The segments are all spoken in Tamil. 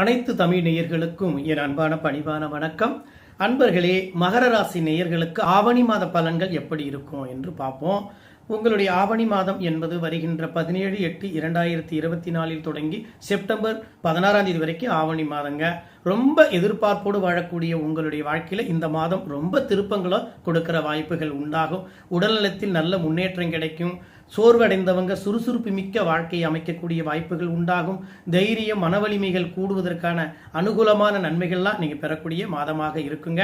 அனைத்து தமிழ் நேயர்களுக்கும் என் அன்பான பணிவான வணக்கம். அன்பர்களே மகர ராசி நேயர்களுக்கு ஆவணி மாத பலன்கள் எப்படி இருக்கும் என்று பார்ப்போம். உங்களுடைய ஆவணி மாதம் என்பது வருகின்ற பதினேழு எட்டு இரண்டாயிரத்தி இருபத்தி நாலில் தொடங்கி செப்டம்பர் பதினாறாம் தேதி வரைக்கும் ஆவணி மாதங்க. ரொம்ப எதிர்பார்ப்போடு வாழக்கூடிய உங்களுடைய வாழ்க்கையில் இந்த மாதம் ரொம்ப திருப்பங்களை கொடுக்கிற வாய்ப்புகள் உண்டாகும். உடல்நலத்தில் நல்ல முன்னேற்றம் கிடைக்கும். சோர்வடைந்தவங்க சுறுசுறுப்பு மிக்க வாழ்க்கையை அமைக்கக்கூடிய வாய்ப்புகள் உண்டாகும். தைரியம் மனவலிமைகள் கூடுவதற்கான அனுகூலமான நன்மைகள்லாம் நீங்கள் பெறக்கூடிய மாதமாக இருக்குங்க.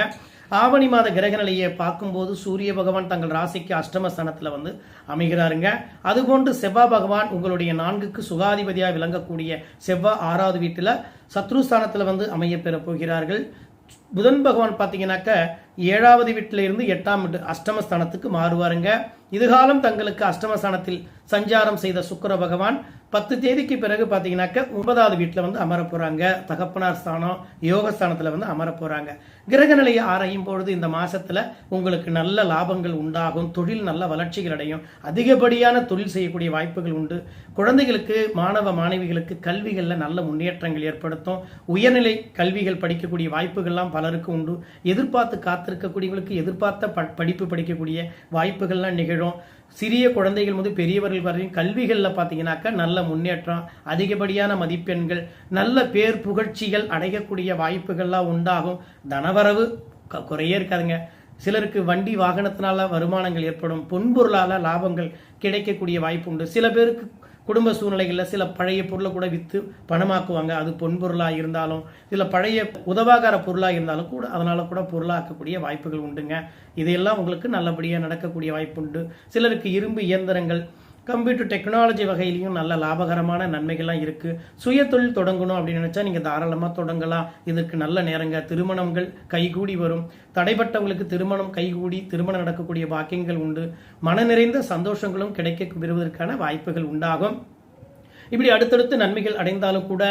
ஆவணி மாத கிரக நிலையை பார்க்கும்போது சூரிய பகவான் தங்கள் ராசிக்கு அஷ்டமஸ்தானத்தில் வந்து அமைகிறாருங்க. அதுபோன்று செவ்வாய் பகவான் உங்களுடைய நான்குக்கு சுகாதிபதியாக விளங்கக்கூடிய செவ்வாய் ஆறாவது வீட்டில் சத்ருஸ்தானத்தில் வந்து அமை அமையப்பெறப் போகிறார்கள். புதன் பகவான் பார்த்தீங்கன்னாக்க ஏழாவது வீட்டில இருந்து எட்டாம் வீட்டு அஷ்டமஸ்தானத்துக்கு மாறுவாருங்க. இதுகாலம் தங்களுக்கு அஷ்டமஸ்தானத்தில் சஞ்சாரம் செய்த சுக்கர பகவான் பத்து தேதிக்கு பிறகு பார்த்தீங்கன்னாக்க ஒன்பதாவது வீட்டில் வந்து அமர போகிறாங்க தகப்பனார் ஸ்தானம் யோகஸ்தானத்தில் வந்து அமர போகிறாங்க கிரக நிலையை ஆராயும் பொழுது இந்த மாசத்துல உங்களுக்கு நல்ல லாபங்கள் உண்டாகும். தொழில் நல்ல வளர்ச்சிகள் அடையும். அதிகப்படியான தொழில் செய்யக்கூடிய வாய்ப்புகள் உண்டு. குழந்தைகளுக்கு மாணவ மாணவிகளுக்கு கல்விகளில் நல்ல முன்னேற்றங்கள் ஏற்படுத்தும். உயர்நிலை கல்விகள் படிக்கக்கூடிய வாய்ப்புகள்லாம் பலருக்கு உண்டு. எதிர்பார்த்து காத்திருக்கக்கூடியவங்களுக்கு எதிர்பார்த்த ப- படிப்பு படிக்கக்கூடிய வாய்ப்புகள்லாம் நிகழும். சிறிய குழந்தைகள் முதல் பெரியவர்கள் வரையும் கல்விகளில் பார்த்தீங்கன்னாக்கா நல்ல முன்னேற்றம் அதிகப்படியான மதிப்பெண்கள் நல்ல பேர் புகழ்ச்சிகள் அடையக்கூடிய வாய்ப்புகள்லாம் உண்டாகும். தனவரவு க- குறையே இருக்காதுங்க. சிலருக்கு வண்டி வாகனத்தினால வருமானங்கள் ஏற்படும். பொன்பொருளால் லாபங்கள் கிடைக்கக்கூடிய வாய்ப்பு உண்டு. சில பேருக்கு குடும்ப சூழ்நிலைகளில் சில பழைய பொருளை கூட விற்று பணமாக்குவாங்க. அது பொன்பொருளாக இருந்தாலும் சில பழைய உதவாகார பொருளாக இருந்தாலும் கூட அதனால் கூட பொருளாக்கக்கூடிய வாய்ப்புகள் உண்டுங்க. இதையெல்லாம் உங்களுக்கு நல்லபடியாக நடக்கக்கூடிய வாய்ப்பு உண்டு சிலருக்கு இரும்பு இயந்திரங்கள் கம்ப்யூட்டர் டெக்னாலஜி வகையிலையும் நல்ல லாபகரமான நன்மைகள்லாம் இருக்குது சுய தொழில் தொடங்கணும் அப்படின்னு நினச்சா நீங்கள் தாராளமாக தொடங்கலாம். இதற்கு நல்ல நேரங்க. திருமணங்கள் கைகூடி வரும். தடைப்பட்டவங்களுக்கு திருமணம் கைகூடி திருமணம் நடக்கக்கூடிய பாக்கியங்கள் உண்டு. மன நிறைந்த சந்தோஷங்களும் கிடைக்க பெறுவதற்கான வாய்ப்புகள் உண்டாகும். இப்படி அடுத்தடுத்து நன்மைகள் அடைந்தாலும் கூட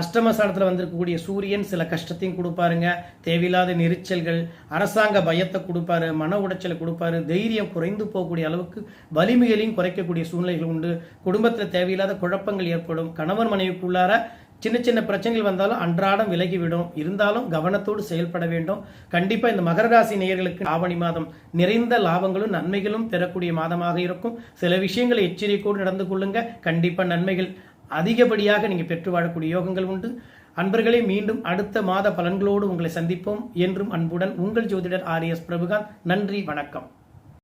அஷ்டமஸ்தானத்தில் வந்திருக்கக்கூடிய சூரியன் சில கஷ்டத்தையும் கொடுப்பாருங்க. தேவையில்லாத நெரிச்சல்கள் அரசாங்க பயத்தை கொடுப்பாரு மன உடைச்சலை கொடுப்பாரு தைரியம் குறைந்து போகக்கூடிய அளவுக்கு வலிமைகளையும் குறைக்கக்கூடிய சூழ்நிலைகள் உண்டு. குடும்பத்தில் தேவையில்லாத குழப்பங்கள் ஏற்படும். கணவன் மனைவிக்குள்ளார சின்ன சின்ன பிரச்சனைகள் வந்தாலும் அன்றாடம் விலகிவிடும். இருந்தாலும் கவனத்தோடு செயல்பட வேண்டும். கண்டிப்பா இந்த மகர ராசி நேயர்களுக்கு ஆவணி மாதம் நிறைந்த லாபங்களும் நன்மைகளும் பெறக்கூடிய மாதமாக இருக்கும். சில விஷயங்களை எச்சரிக்கையோடு நடந்து கொள்ளுங்க. கண்டிப்பா நன்மைகள் அதிகப்படியாக நீங்க பெற்று வாழக்கூடிய யோகங்கள் உண்டு. அன்பர்களே மீண்டும் அடுத்த மாத பலன்களோடு உங்களை சந்திப்போம் என்றும் அன்புடன் உங்கள் ஜோதிடர் ஆர் எஸ் பிரபுகாந்த். நன்றி வணக்கம்.